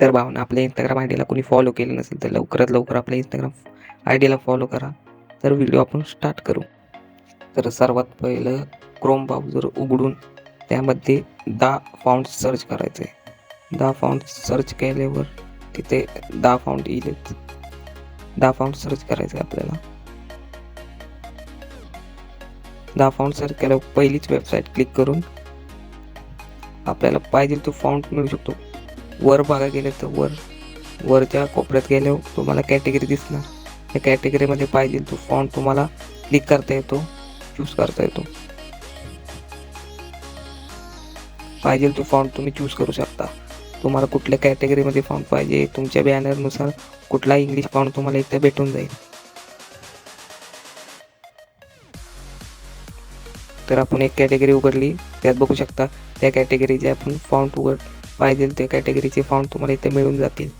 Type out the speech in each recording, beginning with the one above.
तर भावना आपल्या Instagram I डीला कोणी फॉलो केलं नसेल तर लवकरात लवकर आपल्या इंस्टाग्राम आय डीला फॉलो करा. तर व्हिडिओ आपण स्टार्ट करू. तर सर्वात पहिलं क्रोम ब्राउझर उघडून त्यामध्ये दा फाउंड सर्च करायचं. आहे दा फाउंड सर्च केल्यावर तिथे दा फाउंड येईलच. दा फाउंड सर्च करायचं आहे आपल्याला. दा फाउंड सर्च केल्यावर पहिलीच वेबसाईट क्लिक करून आपल्याला पाहिजे तो फाउंड मिळू शकतो. वर बघा गेले तर वर. वरच्या कोपऱ्यात गेल्यावर तुम्हाला कॅटेगरी दिसणार. त्या कॅटेगरीमध्ये पाहिजे तो फॉन्ट तुम्हाला क्लिक करता येतो चूज करता येतो. पाहिजे तो फॉन्ट तुम्ही चूज करू शकता. तुम्हाला कुठल्या कॅटेगरीमध्ये फॉन्ट पाहिजे तुमच्या बॅनरनुसार कुठला इंग्लिश फॉन्ट तुम्हाला इथे भेटून जाईल. तर आपण एक कॅटेगरी उघडली त्यात बघू शकता त्या कॅटेगरीचे आपण फॉन्ट उघड पाहिजे त्या कॅटेगरीचे फाउंड तुम्हाला इथे मिळून जातील.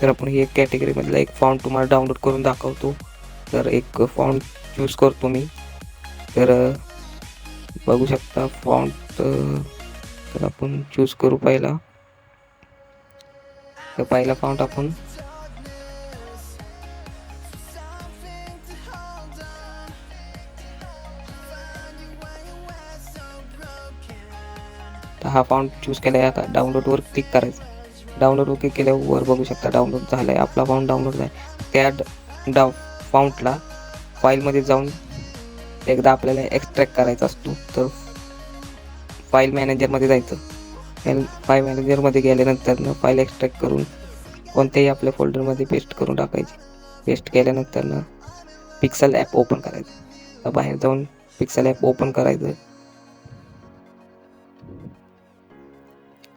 तर आपण ही एक कॅटेगरीमधला एक फॉर्म तुम्हाला डाउनलोड करून दाखवतो. तर एक फॉन्ट चूज करतो मी. तर बघू शकता फॉन्ट तर आपण चूज करू पहिला. तर पहिला फॉन्ट आपण तर हा फॉन्ट चूज केला आहे आता डाउनलोडवर क्लिक करायचं. डाउनलोडवर क्लिक केल्यावर वर बघू शकता डाउनलोड झालं आहे आपला फॉन्ट डाउनलोड झाला आहे त्या डाउ फाउंटला फाईलमध्ये जाऊन एकदा आपल्याला एक्स्ट्रॅक्ट करायचा असतो तर फाईल मॅनेजरमध्ये जायचं. फाईल फाईल मॅनेजरमध्ये गेल्यानंतर फाईल एक्स्ट्रॅक्ट करून कोणत्याही आपल्या फोल्डरमध्ये पेस्ट करून टाकायची. पेस्ट केल्यानंतर पिक्सल ॲप ओपन करायचं. बाहेर जाऊन पिक्सल ॲप ओपन करायचं.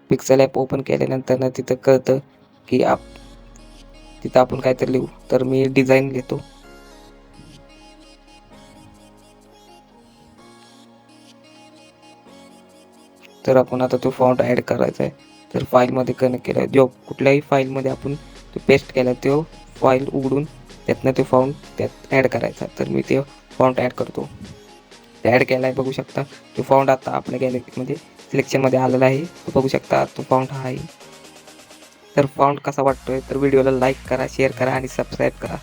पिक्सल ॲप ओपन केल्यानंतर ना तिथं कळतं की आप तिथं आपण काहीतरी लिहू. तर मी डिझाईन घेतो तर आपण आता तो फॉन्ट ॲड करायचा आहे. तर फाईलमध्ये कनेक्ट केला. जो कुठल्याही फाईलमध्ये आपण तो पेस्ट केला तो फाईल उघडून त्यातनं तो फॉन्ट त्यात ॲड करायचा. तर मी ते फॉन्ट ॲड करतो. ॲड केला आहे बघू शकता. तो फॉन्ट आता आपल्या गॅलरीमध्ये सिलेक्शनमध्ये आलेला आहे. तो बघू शकता तो फॉन्ट हा आहे. तर फॉन्ट कसा वाटतोय तर व्हिडिओला लाईक करा शेअर करा आणि सबस्क्राईब करा.